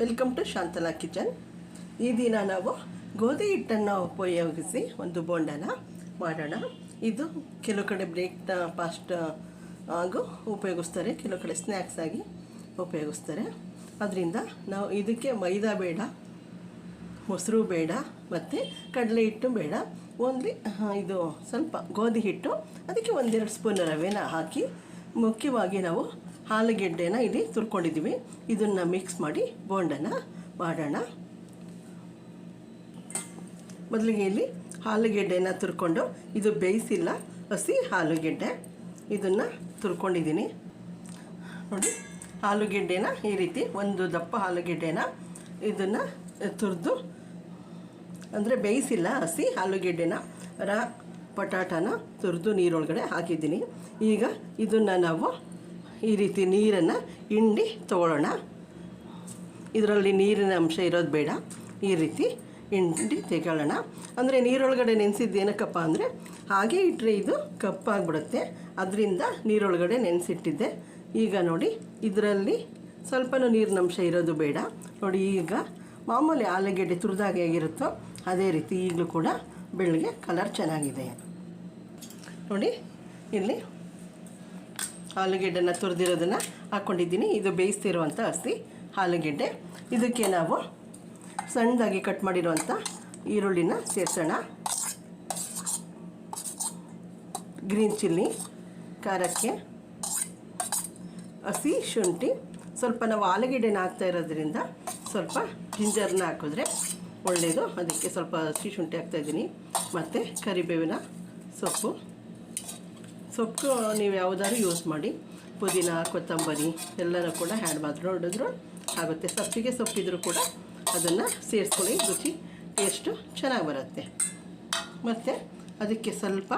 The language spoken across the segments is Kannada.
Welcome to Shantala kitchen. ಈ ದಿನ ನಾವು ಗೋಧಿ ಹಿಟ್ಟನ್ನು ಉಪಯೋಗಿಸಿ ಒಂದು ಬೋಂಡನ ಮಾಡೋಣ. ಇದು ಕೆಲವು ಕಡೆ ಬ್ರೇಕ್ ಫಾಸ್ಟ್ ಆಗು ಉಪಯೋಗಿಸ್ತಾರೆ, ಕೆಲವು ಕಡೆ ಸ್ನ್ಯಾಕ್ಸ್ ಆಗಿ ಉಪಯೋಗಿಸ್ತಾರೆ. ಅದರಿಂದ ನಾವು ಇದಕ್ಕೆ ಮೈದಾ ಬೇಡ, ಮೊಸರು ಬೇಡ, ಮತ್ತು ಕಡಲೆ ಹಿಟ್ಟು ಬೇಡ. ಓನ್ಲಿ ಇದು ಸ್ವಲ್ಪ ಗೋಧಿ ಹಿಟ್ಟು, ಅದಕ್ಕೆ ಒಂದೆರಡು ಸ್ಪೂನ್ ರವೆನ ಹಾಕಿ ಮುಖ್ಯವಾಗಿ ನಾವು ಆಲೂಗೆಡ್ಡೆನ ಇಲ್ಲಿ ತುರ್ಕೊಂಡಿದ್ದೀವಿ. ಇದನ್ನು ಮಿಕ್ಸ್ ಮಾಡಿ ಬೋಂಡನ ಮಾಡೋಣ. ಮೊದಲಿಗೆ ಇಲ್ಲಿ ಆಲೂಗೆಡ್ಡೆನ ತುರ್ಕೊಂಡು, ಇದು ಬೇಯಿಸಿಲ್ಲ, ಹಸಿ ಆಲೂಗೆಡ್ಡೆ. ಇದನ್ನು ತುರ್ಕೊಂಡಿದ್ದೀನಿ. ನೋಡಿ, ಆಲೂಗೆಡ್ಡೆನ ಈ ರೀತಿ ಒಂದು ದಪ್ಪ ಆಲೂಗೆಡ್ಡೆನ ಇದನ್ನು ತುರಿದು, ಅಂದರೆ ಬೇಯಿಸಿಲ್ಲ, ಹಸಿ ಆಲೂಗೆಡ್ಡೆನ, ರ, ಪಟಾಟನ ತುರಿದು ನೀರೊಳಗಡೆ ಹಾಕಿದ್ದೀನಿ. ಈಗ ಇದನ್ನು ನಾವು ಈ ರೀತಿ ನೀರನ್ನು ಹಿಂಡಿ ತಗೊಳ್ಳೋಣ ಇದರಲ್ಲಿ ನೀರಿನ ಅಂಶ ಇರೋದು ಬೇಡ. ಈ ರೀತಿ ಹಿಂಡಿ ತೆಗೊಳ್ಳೋಣ ಅಂದರೆ ನೀರೊಳಗಡೆ ನೆನೆಸಿದ್ದು ಏನಕ್ಕಪ್ಪ ಅಂದರೆ ಹಾಗೆ ಇಟ್ಟರೆ ಇದು ಕಪ್ಪಾಗ್ಬಿಡುತ್ತೆ. ಅದರಿಂದ ನೀರೊಳಗಡೆ ನೆನೆಸಿಟ್ಟಿದ್ದೆ. ಈಗ ನೋಡಿ, ಇದರಲ್ಲಿ ಸ್ವಲ್ಪನೂ ನೀರಿನ ಅಂಶ ಇರೋದು ಬೇಡ. ನೋಡಿ, ಈಗ ಮಾಮೂಲಿ ಆಲೂಗೆಡ್ಡೆ ತುರಿದಾಗೆ ಆಗಿರುತ್ತೋ ಅದೇ ರೀತಿ ಈಗಲೂ ಕೂಡ ಬೆಳಗ್ಗೆ ಕಲರ್ ಚೆನ್ನಾಗಿದೆ. ನೋಡಿ, ಇಲ್ಲಿ ಆಲೂಗೆಡ್ಡೆನ ತುರಿದಿರೋದನ್ನು ಹಾಕ್ಕೊಂಡಿದ್ದೀನಿ ಇದು ಬೇಯಿಸ್ತಿರುವಂಥ ಹಸಿ ಆಲೂಗೆಡ್ಡೆ ಇದಕ್ಕೆ ನಾವು ಸಣ್ಣದಾಗಿ ಕಟ್ ಮಾಡಿರುವಂಥ ಈರುಳ್ಳಿನ ಸೇರಿಸೋಣ. ಗ್ರೀನ್ ಚಿಲ್ಲಿ, ಖಾರಕ್ಕೆ ಹಸಿ ಶುಂಠಿ. ಸ್ವಲ್ಪ ನಾವು ಆಲೂಗೆಡ್ಡೆನ ಹಾಕ್ತಾ ಇರೋದ್ರಿಂದ ಸ್ವಲ್ಪ ಜಿಂಜರ್ನ ಹಾಕಿದ್ರೆ ಒಳ್ಳೆಯದು ಅದಕ್ಕೆ ಸ್ವಲ್ಪ ಹಸಿ ಶುಂಠಿ ಹಾಕ್ತಾಯಿದ್ದೀನಿ ಮತ್ತು ಕರಿಬೇವಿನ ಸೊಪ್ಪು. ಸೊಪ್ಪು ನೀವು ಯಾವುದಾದ್ರು ಯೂಸ್ ಮಾಡಿ. ಪುದೀನ, ಕೊತ್ತಂಬರಿ ಎಲ್ಲನೂ ಕೂಡ ಹ್ಯಾಡ್ ಮಾತ್ರ ನೋಡಿದ್ರು ಆಗುತ್ತೆ. ಸೊಪ್ಪಿಗೆ ಸೊಪ್ಪಿದ್ರು ಕೂಡ ಅದನ್ನು ಸೇರಿಸ್ಕೊಳ್ಳಿ, ರುಚಿ ಟೇಸ್ಟು ಚೆನ್ನಾಗಿ ಬರುತ್ತೆ. ಮತ್ತು ಅದಕ್ಕೆ ಸ್ವಲ್ಪ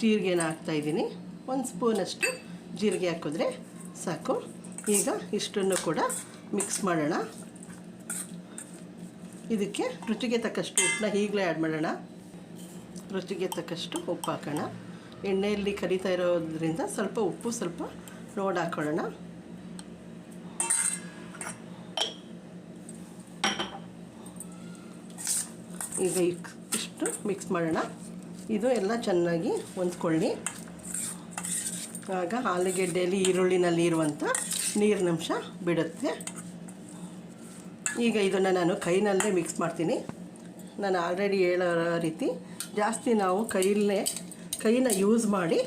ಜೀರಿಗೆನ ಹಾಕ್ತಾಯಿದ್ದೀನಿ ಒಂದು ಸ್ಪೂನಷ್ಟು ಜೀರಿಗೆ ಹಾಕಿದ್ರೆ ಸಾಕು. ಈಗ ಇಷ್ಟನ್ನು ಕೂಡ ಮಿಕ್ಸ್ ಮಾಡೋಣ. ಇದಕ್ಕೆ ರುಚಿಗೆ ತಕ್ಕಷ್ಟು ಉಪ್ಪನ್ನ ಈಗಲೇ ಆ್ಯಡ್ ಮಾಡೋಣ. ರುಚಿಗೆ ತಕ್ಕಷ್ಟು ಉಪ್ಪು ಹಾಕೋಣ. ಎಣ್ಣೆಯಲ್ಲಿ ಕರಿತಾ ಇರೋದ್ರಿಂದ ಸ್ವಲ್ಪ ಉಪ್ಪು ಸ್ವಲ್ಪ ನೋಡಿ ಹಾಕೊಳ್ಳೋಣ. ಈಗ ಇಷ್ಟು ಮಿಕ್ಸ್ ಮಾಡೋಣ. ಇದು ಎಲ್ಲ ಚೆನ್ನಾಗಿ ಹೊಂದ್ಕೊಳ್ಳಿ. ಆಗ ಆಲೂಗೆಡ್ಡೆಯಲ್ಲಿ ಈರುಳ್ಳಿನಲ್ಲಿ ಇರುವಂಥ ನೀರಿನಂಶ ಬಿಡುತ್ತೆ. ಈಗ ಇದನ್ನು ನಾನು ಕೈನಲ್ಲೇ ಮಿಕ್ಸ್ ಮಾಡ್ತೀನಿ. ನಾನು ಆಲ್ರೆಡಿ ಹೇಳೋ ರೀತಿ ಜಾಸ್ತಿ ನಾವು ಕೈಯಲ್ಲೇ ಕೈನ ಯೂಸ್ ಮಾಡಿ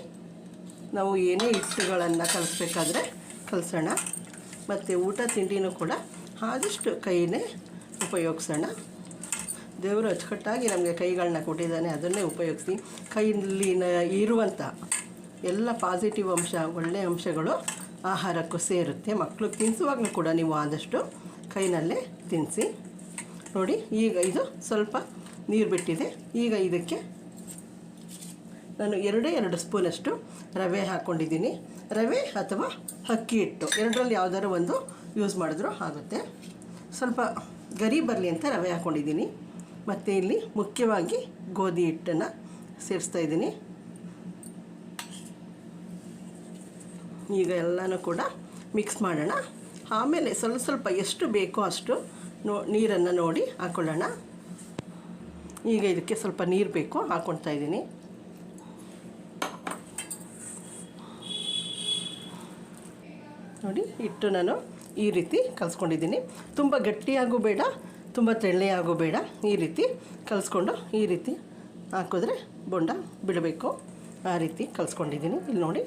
ನಾವು ಏನೇ ಹಿಟ್ಟುಗಳನ್ನು ಕಲಿಸ್ಬೇಕಾದ್ರೆ ಕಲಿಸೋಣ. ಮತ್ತು ಊಟ ತಿಂಡಿನೂ ಕೂಡ ಆದಷ್ಟು ಕೈನೇ ಉಪಯೋಗಿಸೋಣ. ದೇವರು ಅಚ್ಚುಕಟ್ಟಾಗಿ ನಮಗೆ ಕೈಗಳನ್ನ ಕೊಟ್ಟಿದ್ದಾನೆ, ಅದನ್ನೇ ಉಪಯೋಗಿಸಿ. ಕೈಯಲ್ಲಿ ಇರುವಂಥ ಎಲ್ಲ ಪಾಸಿಟಿವ್ ಅಂಶ ಒಳ್ಳೆಯ ಅಂಶಗಳು ಆಹಾರಕ್ಕೂ ಸೇರುತ್ತೆ. ಮಕ್ಕಳು ತಿನ್ನಿಸುವಾಗಲೂ ಕೂಡ ನೀವು ಆದಷ್ಟು ಕೈನಲ್ಲೇ ತಿನ್ನಿಸಿ ನೋಡಿ, ಈಗ ಇದು ಸ್ವಲ್ಪ ನೀರು ಬಿಟ್ಟಿದೆ. ಈಗ ಇದಕ್ಕೆ ನಾನು ಎರಡೇ ಎರಡು ಸ್ಪೂನಷ್ಟು ರವೆ ಹಾಕ್ಕೊಂಡಿದ್ದೀನಿ ರವೆ ಅಥವಾ ಅಕ್ಕಿ ಹಿಟ್ಟು. ಎರಡರಲ್ಲಿ ಯಾವುದಾದ್ರು ಒಂದು ಯೂಸ್ ಮಾಡಿದ್ರೂ ಆಗುತ್ತೆ. ಸ್ವಲ್ಪ ಗರಿ ಬರಲಿ ಅಂತ ರವೆ ಹಾಕ್ಕೊಂಡಿದ್ದೀನಿ ಮತ್ತು ಇಲ್ಲಿ ಮುಖ್ಯವಾಗಿ ಗೋಧಿ ಹಿಟ್ಟನ್ನು ಸೇರಿಸ್ತಾ ಇದ್ದೀನಿ. ಈಗ ಎಲ್ಲನೂ ಕೂಡ ಮಿಕ್ಸ್ ಮಾಡೋಣ. ಆಮೇಲೆ ಸ್ವಲ್ಪ ಸ್ವಲ್ಪ ಎಷ್ಟು ಬೇಕೋ ಅಷ್ಟು ನೋ ನೀರನ್ನು ನೋಡಿ ಹಾಕ್ಕೊಳ್ಳೋಣ ಈಗ ಇದಕ್ಕೆ ಸ್ವಲ್ಪ ನೀರು ಬೇಕು ಹಾಕ್ಕೊಳ್ತಾ ಇದ್ದೀನಿ. ನೋಡಿ ಹಿಟ್ಟು ನಾನು ಈ ರೀತಿ ಕಲಿಸ್ಕೊಂಡಿದ್ದೀನಿ. ತುಂಬ ಗಟ್ಟಿಯಾಗೂ ಬೇಡ, ತುಂಬ ತೆಳ್ಳೆಯಾಗೂ ಬೇಡ. ಈ ರೀತಿ ಕಲಿಸ್ಕೊಂಡು ಈ ರೀತಿ ಹಾಕಿದ್ರೆ ಬೊಂಡ ಬಿಡಬೇಕು. ಆ ರೀತಿ ಕಲಿಸ್ಕೊಂಡಿದ್ದೀನಿ. ಇಲ್ಲಿ ನೋಡಿ,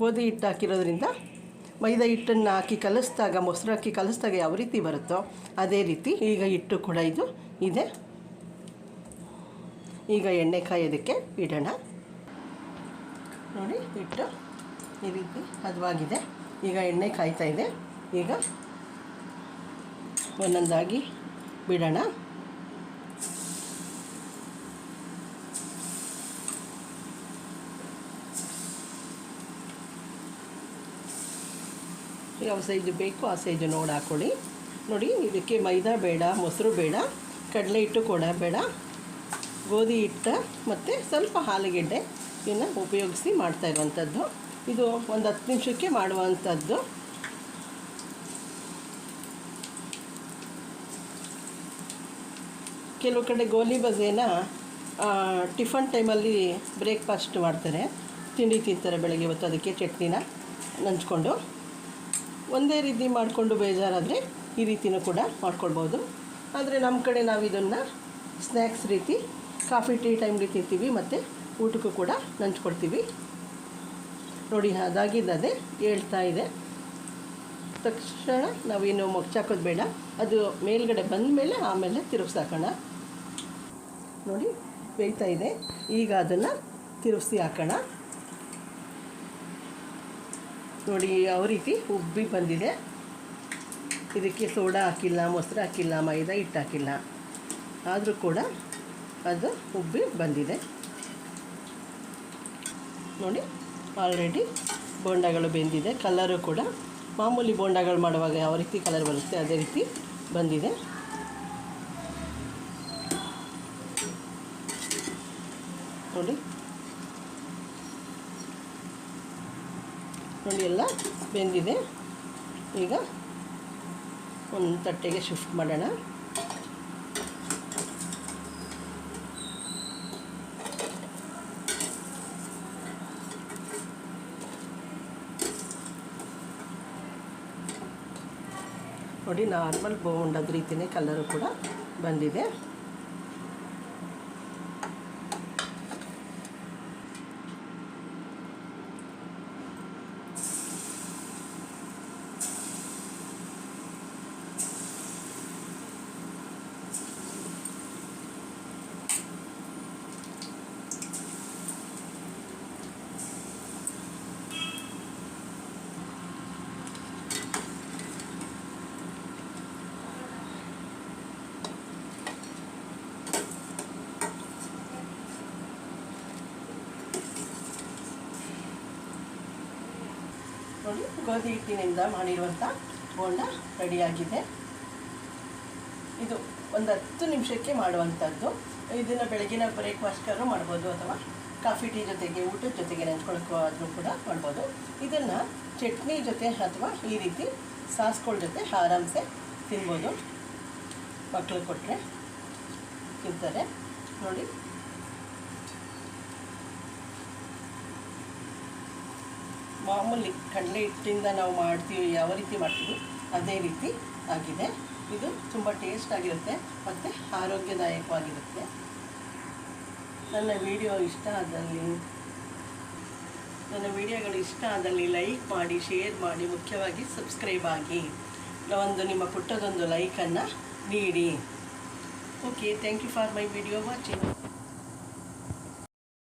ಗೋಧಿ ಹಿಟ್ಟು ಹಾಕಿರೋದ್ರಿಂದ ಮೈದಾ ಹಿಟ್ಟನ್ನು ಹಾಕಿ ಕಲಿಸಿದಾಗ, ಮೊಸರು ಹಾಕಿ ಕಲಿಸ್ದಾಗ ಯಾವ ರೀತಿ ಬರುತ್ತೋ ಅದೇ ರೀತಿ ಈಗ ಹಿಟ್ಟು ಕೂಡ ಇದು ಇದೆ. ಈಗ ಎಣ್ಣೆ ಕಾಯೋದಕ್ಕೆ ಇಡೋಣ. ನೋಡಿ, ಹಿಟ್ಟು ಈ ರೀತಿ ಹದವಾಗಿದೆ. ಈಗ ಎಣ್ಣೆ ಕಾಯ್ತಾ ಇದೆ. ಈಗ ಒಂದೊಂದಾಗಿ ಬಿಡೋಣ. ಯಾವ ಸೈಜು ಬೇಕು, ಆ ಸೈಜು ನೋಡಿ ಹಾಕ್ಕೊಳ್ಳಿ ನೋಡಿ, ಇದಕ್ಕೆ ಮೈದಾ ಬೇಡ, ಮೊಸರು ಬೇಡ, ಕಡಲೆ ಹಿಟ್ಟು ಕೂಡ ಬೇಡ. ಗೋಧಿ ಹಿಟ್ಟು ಮತ್ತು ಸ್ವಲ್ಪ ಆಲೂಗೆಡ್ಡೆ ಇನ್ನು ಉಪಯೋಗಿಸಿ ಮಾಡ್ತಾ ಇರುವಂಥದ್ದು ಇದು ಒಂದು ಹತ್ತು ನಿಮಿಷಕ್ಕೆ ಮಾಡುವಂಥದ್ದು ಕೆಲವು ಕಡೆ ಗೋಲಿ ಬಜೆನ ಟಿಫನ್ ಟೈಮಲ್ಲಿ ಬ್ರೇಕ್ಫಾಸ್ಟ್ ಮಾಡ್ತಾರೆ. ತಿಂಡಿ ತಿಂತಾರೆ ಬೆಳಗ್ಗೆ ಹೊತ್ತು, ಅದಕ್ಕೆ ಚಟ್ನಿನ ನಂಚ್ಕೊಂಡು. ಒಂದೇ ರೀತಿ ಮಾಡಿಕೊಂಡು ಬೇಜಾರಾದರೆ ಈ ರೀತಿನೂ ಕೂಡ ಮಾಡ್ಕೊಳ್ಬೋದು. ಆದರೆ ನಮ್ಮ ಕಡೆ ನಾವು ಇದನ್ನು ಸ್ನ್ಯಾಕ್ಸ್ ರೀತಿ, ಕಾಫಿ ಟೀ ಟೈಮ್ಗೆ ತಿಂತೀವಿ, ಮತ್ತು ಊಟಕ್ಕೂ ಕೂಡ ನಂಚ್ಕೊಡ್ತೀವಿ. ನೋಡಿ ಅದಾಗಿದ್ದದೆ ಹೇಳ್ತಾ ಇದೆ. ತಕ್ಷಣ ನಾವೇನು ಮೊಗ್ಚಾಕೋದು ಬೇಡ. ಅದು ಮೇಲ್ಗಡೆ ಬಂದ ಮೇಲೆ ಆಮೇಲೆ ತಿರುಗಿಸಾಕೋಣ ನೋಡಿ, ಬೇಯ್ತಾ ಇದೆ. ಈಗ ಅದನ್ನು ತಿರುಗಿಸಿ ಹಾಕೋಣ. ನೋಡಿ, ಯಾವ ರೀತಿ ಉಬ್ಬಿ ಬಂದಿದೆ. ಇದಕ್ಕೆ ಸೋಡಾ ಹಾಕಿಲ್ಲ, ಮೊಸರು ಹಾಕಿಲ್ಲ, ಮೈದಾ ಹಿಟ್ಟು ಹಾಕಿಲ್ಲ. ಆದರೂ ಕೂಡ ಅದು ಉಬ್ಬಿ ಬಂದಿದೆ. ನೋಡಿ ಆಲ್ರೆಡಿ ಬೋಂಡಗಳು ಬೆಂದಿದೆ. ಕಲರು ಕೂಡ ಮಾಮೂಲಿ ಬೋಂಡಗಳು ಮಾಡುವಾಗ ಯಾವ ರೀತಿ ಕಲರ್ ಬರುತ್ತೆ ಅದೇ ರೀತಿ ಬಂದಿದೆ. ನೋಡಿ. ನೋಡಿ ಎಲ್ಲ ಬೆಂದಿದೆ. ಈಗ ಒಂದು ತಟ್ಟೆಗೆ ಶಿಫ್ಟ್ ಮಾಡೋಣ. ನೋಡಿ ನಾರ್ಮಲ್ ಬೋಂಡದ ರೀತಿಯೇ ಕಲರು ಕೂಡ ಬಂದಿದೆ. ನೋಡಿ ಗೋಧಿ ಹಿಟ್ಟಿನಿಂದ ಮಾಡಿರುವಂಥ ಬೋಂಡ ರೆಡಿಯಾಗಿದೆ. ಇದು ಒಂದು ಹತ್ತು ನಿಮಿಷಕ್ಕೆ ಮಾಡುವಂಥದ್ದು ಇದನ್ನು ಬೆಳಗಿನ ಬ್ರೇಕ್ಫಾಸ್ಟ್ಗಾದ್ರು ಮಾಡ್ಬೋದು ಅಥವಾ ಕಾಫಿ ಟೀ ಜೊತೆಗೆ, ಊಟದ ಜೊತೆಗೆ ನೆಂಚ್ಕೊಳ್ಳೋಕ್ಕೂ ಕೂಡ ಮಾಡ್ಬೋದು. ಇದನ್ನು ಚಟ್ನಿ ಜೊತೆ ಅಥವಾ ಈ ರೀತಿ ಸಾಸ್ಗಳ ಜೊತೆ ಆರಾಮ್ಸೆ ತಿನ್ಬೋದು. ಮಕ್ಕಳು ಕೊಟ್ಟರೆ ತಿಂತಾರೆ. ನೋಡಿ. ಮಾಮೂಲಿ ಕಡಲೆ ಹಿಟ್ಟಿಂದ ನಾವು ಮಾಡ್ತೀವಿ, ಯಾವ ರೀತಿ ಮಾಡ್ತೀವಿ, ಅದೇ ರೀತಿ ಆಗಿದೆ. ಇದು ತುಂಬ ಟೇಸ್ಟ್ ಆಗಿರುತ್ತೆ ಮತ್ತು ಆರೋಗ್ಯದಾಯಕವಾಗಿರುತ್ತೆ. ನನ್ನ ವಿಡಿಯೋ ಇಷ್ಟ ಆದಲ್ಲಿ, ನನ್ನ ವಿಡಿಯೋಗಳು ಇಷ್ಟ ಆದಲ್ಲಿ ಲೈಕ್ ಮಾಡಿ ಶೇರ್ ಮಾಡಿ, ಮುಖ್ಯವಾಗಿ ಸಬ್ಸ್ಕ್ರೈಬ್ ಆಗಿ. ಒಂದು ನಿಮ್ಮ ಪುಟ್ಟದೊಂದು ಲೈಕನ್ನು ನೀಡಿ. Okay thank you for my video watching